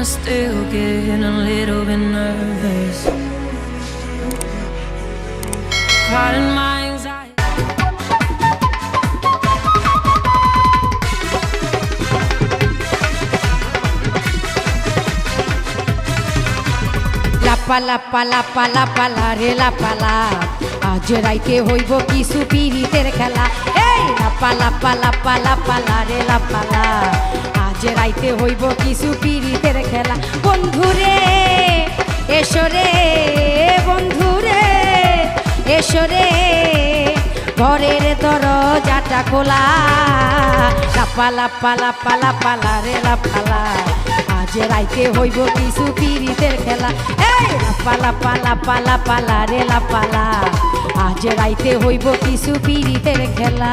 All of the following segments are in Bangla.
I'm still getting a little bit nervous. Pardon my anxiety. লাপা লাপা লাপা লাপা লারে লাপা লাপ আজ রাইতে হইব কিছু পিরিতের খেলা এই লাপা লাপা লাপা লাপা লারে লাপা লাপ আজ রাইতে হইব কিছু পিরিতের খেলা। বন্ধুরে এসো রে বন্ধুরে এসো রে। ঘরের দরজাটা খোলা। লাপা লাপা লাপা লাপা লারে লাপালা আজ রাইতে হইব কিছু পিরিতের খেলা। এই লাপালা পালা পালা পালা রে লাপালা আজ রাইতে হইব কিছু পিরিতের খেলা।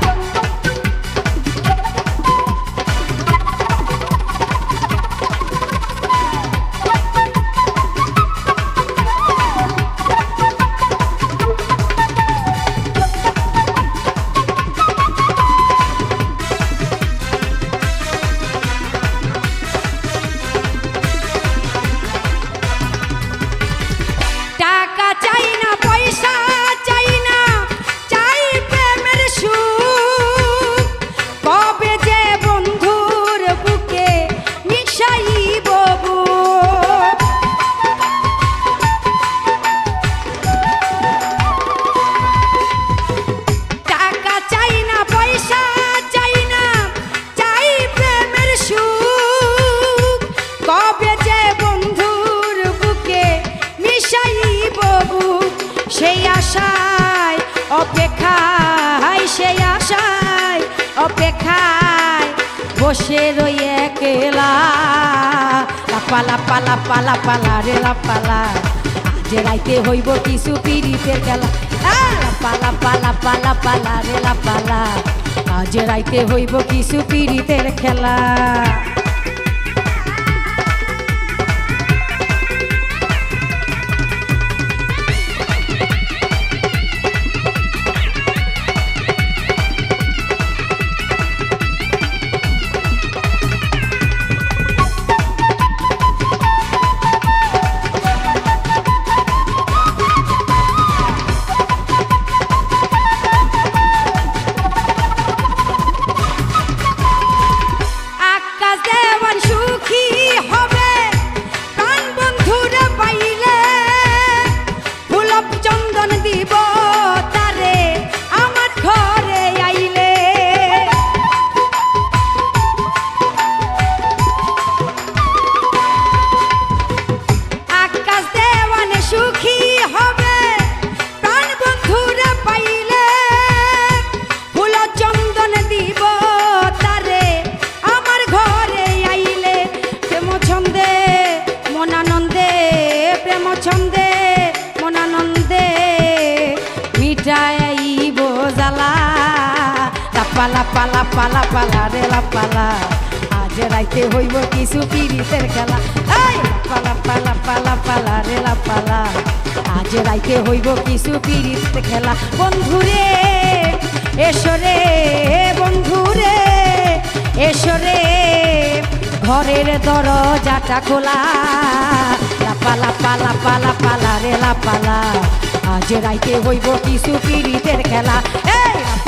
আশায়, অপেক্ষায় সেই আশায়, অপেক্ষায় বসে রই একলা। লাপালা পালা পালা পালা রে লাপালা আজ রাইতে হইব কিছু পিরিতের খেলা। পালা পালা পালা পালা রে লাপালা আজ রাইতে হইব কিছু পিরিতের খেলা। লাপালা পালা পালা পালা রে লাপালা আজ রাইতে হইব কিছু পিরিতের খেলা। এই! পালা পালা পালা পালা রে লাপালা আজ রাইতে হইব কিছু পিরিত খেলা। বন্ধুরে এসো রে, বন্ধু রে, এসো রে। ঘরের দরজাটা খোলা। লাপা পালা লাপা লাপা লা রে লাপালা আজ রাইতে হইব কিছু পিড়িতের খেলা।